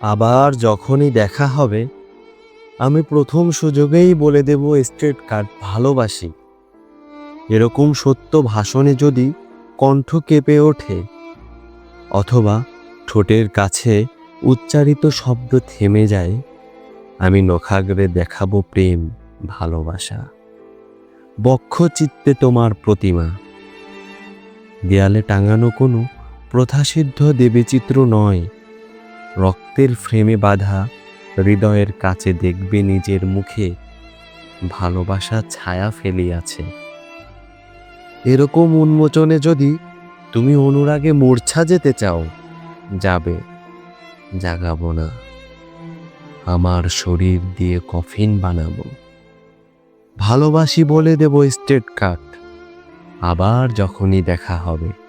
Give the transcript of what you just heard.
আবার যখনই দেখা হবে, আমি প্রথম সুযোগেই বলে দেব স্ট্রেট কার্ড ভালোবাসি। এরকম সত্য ভাষণে যদি কণ্ঠ কেঁপে ওঠে, অথবা ঠোঁটের কাছে উচ্চারিত শব্দ থেমে যায়, আমি নখাগ্রে দেখাবো প্রেম, ভালোবাসা। বক্ষ চিত্তে তোমার প্রতিমা। দেয়ালে টাঙানো কোনো প্রথাসিদ্ধ দেবীচিত্র নয়। রক্তের ফ্রেমে বাঁধা হৃদয়ের কাছে দেখবে নিজের মুখে ভালোবাসা ছায়া ফেলিয়াছে। এরকম উন্মোচনে যদি তুমি অনুরাগে মূর্ছা যেতে চাও, যাবে, জাগাবো না। আমার শরীর দিয়ে কফিন বানাবো। ভালোবাসি বলে দেব স্টেট কাট আবার যখনই দেখা হবে।